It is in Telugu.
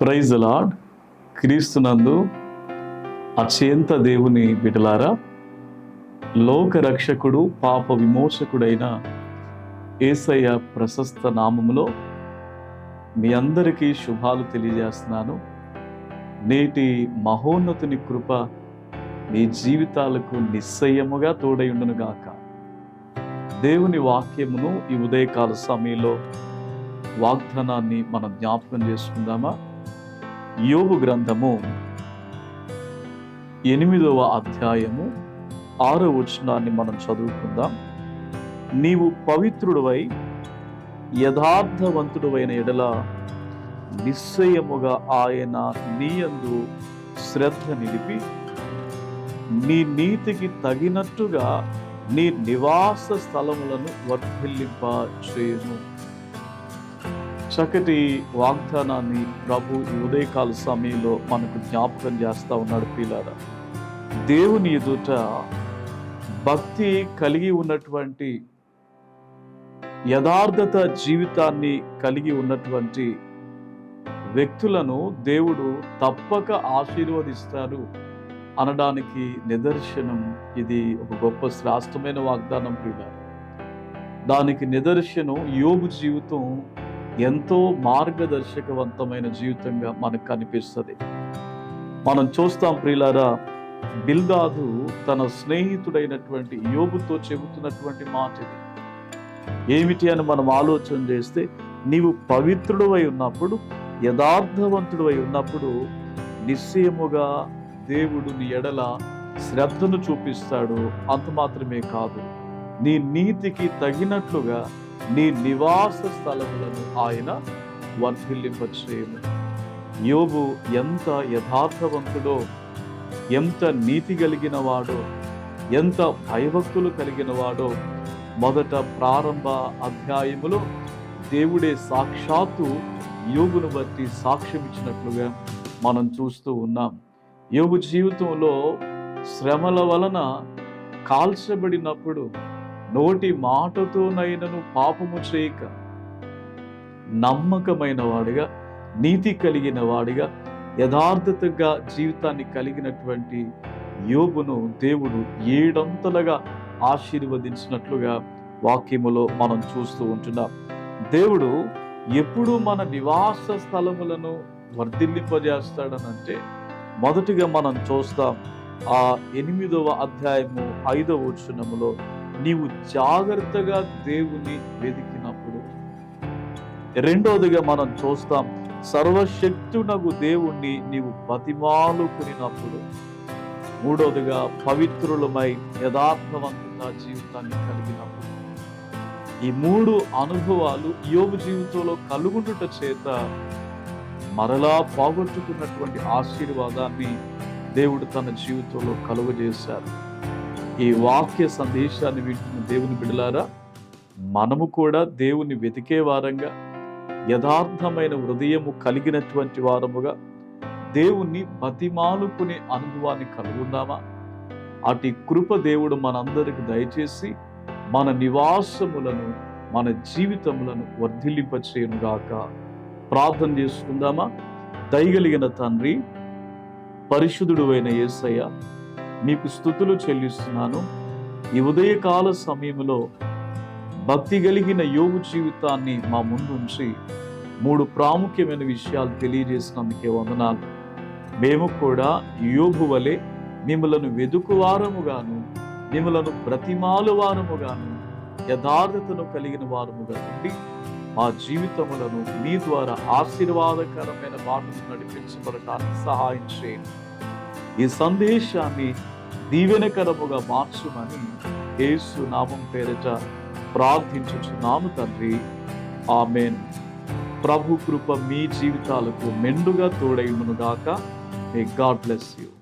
ప్రైజ్ లాడ్ క్రీస్తునందు అత్యంత దేవుని బిడలారా లోక రక్షకుడు పాప విమోచకుడైన ఏసయ్య ప్రశస్త నామములో మీ అందరికీ శుభాలు తెలియజేస్తున్నాను. నేటి మహోన్నతుని కృప మీ జీవితాలకు నిస్సయముగా తోడయుండునుగాక గాక. దేవుని వాక్యమును ఈ ఉదయకాల సమయంలో వాగ్దానాన్ని మనం జ్ఞాపకం చేసుకుందామా? యోగు గ్రంథము ఎనిమిదవ అధ్యాయము ఆరో వచనాన్ని మనం చదువుకుందాం. నీవు పవిత్రుడవై యథార్థవంతుడవైన ఎడల నిశ్చయముగా ఆయన నీయందు శ్రద్ధ నిలిపి నీ నీతికి తగినట్టుగా నీ నివాస స్థలములను వర్ధిల్లింప చేయను చక్కటి వాగ్దానాన్ని ప్రభు ఈ ఉదయకాల సమయంలో మనకు జ్ఞాపకం చేస్తూ ఉన్నాడు పిల్లల దేవుని ఎదుట భక్తి కలిగి ఉన్నటువంటి యథార్థత జీవితాన్ని కలిగి ఉన్నటువంటి వ్యక్తులను దేవుడు తప్పక ఆశీర్వదిస్తారు అనడానికి నిదర్శనం. ఇది ఒక గొప్ప శ్రేష్టమైన వాగ్దానం పిల్లలు దానికి నిదర్శనం యోగు జీవితం ఎంతో మార్గదర్శకవంతమైన జీవితంగా మనకు కనిపిస్తుంది. మనం చూస్తాం ప్రియులారా బిల్దాదు తన స్నేహితుడైనటువంటి యోగుతో చెబుతున్నటువంటి మాట ఇది. ఏమిటి అని మనం ఆలోచన చేస్తే నీవు పవిత్రుడవై ఉన్నప్పుడు యథార్థవంతుడవై ఉన్నప్పుడు నిశ్చయముగా దేవుడు నీ ఎడల శ్రద్ధను చూపిస్తాడు. అంత మాత్రమే కాదు. నీ నీతికి తగినట్లుగా నీ నివాస స్థలములను ఆయన వర్ధిల్లింపచేయము. యోబు ఎంత యథార్థవంతుడో ఎంత నీతి కలిగిన వాడో ఎంత భయభక్తులు కలిగిన వాడో మొదట ప్రారంభ అధ్యాయములో దేవుడే సాక్షాత్తు యోగును బట్టి సాక్ష్యం ఇచ్చినట్లుగా మనం చూస్తూ ఉన్నాం. యోగు జీవితంలో శ్రమల వలన కాల్చబడినప్పుడు నోటి మాటతోనైనను పాపము చేయక నమ్మకమైన వాడిగా నీతి కలిగిన వాడిగా యథార్థతగా జీవితాన్ని కలిగినటువంటి యోగును దేవుడు ఏడంతలుగా ఆశీర్వదించినట్లుగా వాక్యములో మనం చూస్తూ ఉంటున్నాం. దేవుడు ఎప్పుడు మన నివాస స్థలములను వర్ధిల్లింపజేస్తాడనంటే మొదటిగా మనం చూస్తాం ఆ ఎనిమిదవ అధ్యాయము ఐదవ వచనములో నీవు జాగ్రత్తగా దేవుని వెతికినప్పుడు రెండోదిగా మనం చూస్తాం సర్వశక్తునగు దేవుణ్ణి నీవు బతిమాలుకునినప్పుడు. మూడోదిగా పవిత్రులమై యథార్థవంతంగా జీవితాన్ని కలిగినప్పుడు. ఈ మూడు అనుభవాలు యోగు జీవితంలో కలుగుండుట చేత మరలా పోగొట్టుకున్నటువంటి ఆశీర్వాదాన్ని దేవుడు తన జీవితంలో కలుగజేశారు. ఈ వాక్య సందేశాన్ని వింటున్న దేవుని బిడలారా మనము కూడా దేవుని వెతికే వారంగా యథార్థమైన హృదయము కలిగినటువంటి వారముగా దేవుణ్ణి బతిమాలుకునే అనుభవాన్ని కలుగుందామా అటు కృప దేవుడు మనందరికి దయచేసి మన నివాసములను మన జీవితములను వర్ధిల్లింపచేయునుగాక ప్రార్థన చేసుకుందామా? దయగలిగిన తండ్రి పరిశుద్ధుడు అయిన యేసయ్య మీకు స్థుతులు చెల్లిస్తున్నాను. ఈ ఉదయకాల సమయంలో భక్తి కలిగిన యోగు జీవితాన్ని మా ముందు ఉంచి మూడు ప్రాముఖ్యమైన విషయాలు తెలియజేసినందుకే వందనాలు. మేము కూడా యోగు వలె మిమ్మలను వెదుకువారముగాను మిమ్మలను బ్రతిమాలు వారముగాను యథార్థతను కలిగిన వారముగా ఉండి మా జీవితములను మీ ద్వారా ఆశీర్వాదకరమైన బాటలు నడిపించబడటానికి సహాయం చేయండి. ఈ సందేశాన్ని దీవెనకరముగా మార్చుమని యేసు నామం పేరిట ప్రార్థించుచున్నాము తండ్రి. ఆమెన్. ప్రభు కృప మీ జీవితాలకు మెండుగా తోడైండును గాక మే గాడ్ బ్లెస్ యూ